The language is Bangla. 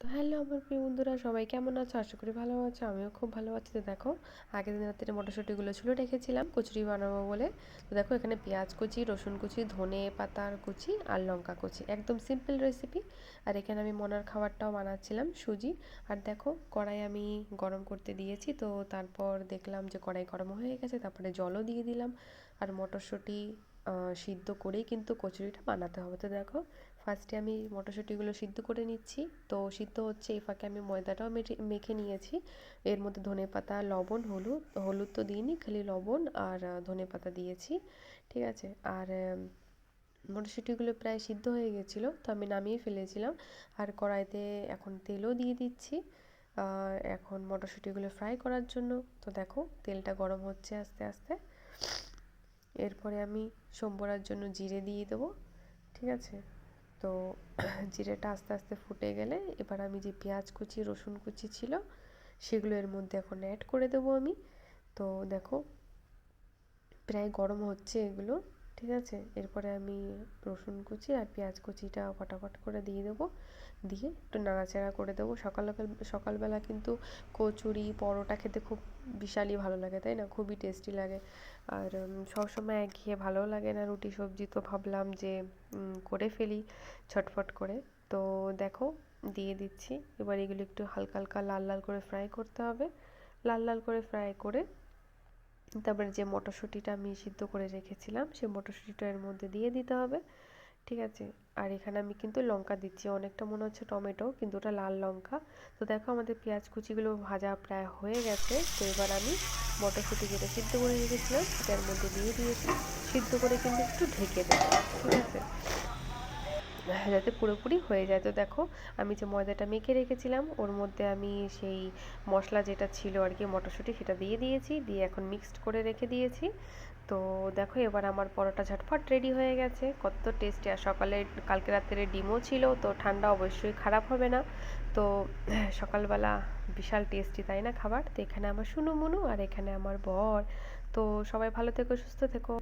তো হ্যালো আমার প্রিয় বন্ধুরা, সবাই কেমন আছো? আশা করি ভালো আছো, আমিও খুব ভালো আছি। তো দেখো, আগের দিন রাত্রে মটরশুঁটিগুলো ছিল, রেখেছিলাম, কচুরি বানাবো বলে। তো দেখো, এখানে পেঁয়াজ কুচি, রসুন কুচি, ধনে পাতার কুচি আর লঙ্কা কুচি। একদম সিম্পল রেসিপি আর এখানে আমি মনার খাবারটাও বানাচ্ছিলাম, সুজি। আর দেখো, কড়াই আমি গরম করতে দিয়েছি, তো তারপর দেখলাম যে কড়াই গরম হয়ে গেছে, তারপরে জলও দিয়ে দিলাম। আর মটরশুঁটি সিদ্ধ করেই কিন্তু কচুরিটা বানাতে হবে। তো দেখো ফার্স্টে আমি মটরশুঁটিগুলো সিদ্ধ করে নিচ্ছি। তো সিদ্ধ হচ্ছে, এই ফাঁকে আমি ময়দাটাও মেখে নিয়েছি। এর মধ্যে ধনে পাতা, লবণ, হলুদ হলুদ তো দিইনি, খালি লবণ আর ধনে পাতা দিয়েছি। ঠিক আছে? আর মটরশুঁটিগুলো প্রায় সিদ্ধ হয়ে গেছিল, তো আমি নামিয়ে ফেলেছিলাম। আর কড়াইতে এখন তেলও দিয়ে দিচ্ছি। এখন মটরশুঁটিগুলো ফ্রাই করার জন্য। তো দেখো, তেলটা গরম হচ্ছে আস্তে আস্তে। এরপরে আমি সম্বরার জন্য জিরে দিয়ে দেবো, ঠিক আছে? তো জিরেটা আস্তে আস্তে ফুটে গেলে এবার আমি যে পেঁয়াজ কুচি, রসুন কুচি ছিল, সেগুলো এর মধ্যে এখন অ্যাড করে দেবো আমি। তো দেখো, প্রায় গরম হচ্ছে এগুলো। ঠিক আছে? এরপরে আমি রসুন কুচি আর পেঁয়াজ কুচিটা ফটাফট করে দিয়ে দেবো। দিয়ে একটু নাড়াচাড়া করে দেবো। সকাল সকালবেলা কিন্তু কচুরি, পরোটা খেতে খুব বিশালই ভালো লাগে, তাই না? খুবই টেস্টি লাগে। আর সবসময় একঘেয়ে ভালোও লাগে না। রুটি, সবজি তো ভাবলাম যে করে ফেলি ছটফট করে। তো দেখো, দিয়ে দিচ্ছি। এবার এগুলো একটু হালকা হালকা লাল লাল করে ফ্রাই করতে হবে। লাল লাল করে ফ্রাই করে তারপরে যে মটরশুঁটিটা আমি সিদ্ধ করে রেখেছিলাম সেই মটরশুঁটিটা এর মধ্যে দিয়ে দিতে হবে, ঠিক আছে? আর এখানে আমি কিন্তু লঙ্কা দিচ্ছি, অনেকটা মনে হচ্ছে টমেটো, কিন্তু ওটা লাল লঙ্কা। তো দেখো আমাদের পেঁয়াজ কুচিগুলো ভাজা প্রায় হয়ে গেছে, তো এবার আমি মটরশুঁটি যেটা সিদ্ধ করে রেখেছিলাম সেটার মধ্যে দিয়ে দিয়েছি। সিদ্ধ করে কিন্তু একটু ঢেকে দেবো, ঠিক আছে? যাতে পুরোপুরি হয়ে যায়। তো দেখো, আমি যে ময়দাটা মেখে রেখেছিলাম, ওর মধ্যে আমি সেই মশলা যেটা ছিল আর কি, মটরশুঁটি, সেটা দিয়ে দিয়েছি, দিয়ে এখন মিক্সড করে রেখে দিয়েছি। তো দেখো, এবার আমার পরোটা ঝটফট রেডি হয়ে গেছে। কত টেস্টি আর সকালে, কালকে রাত্রে ডিমও ছিল, তো ঠান্ডা অবশ্যই খারাপ হবে না। তো সকালবেলা বিশাল টেস্টি তাই না, খাবার? তো এখানে আমার শুনু মুনু আর এখানে আমার বর। তো সবাই ভালো থেকো, সুস্থ থেকো।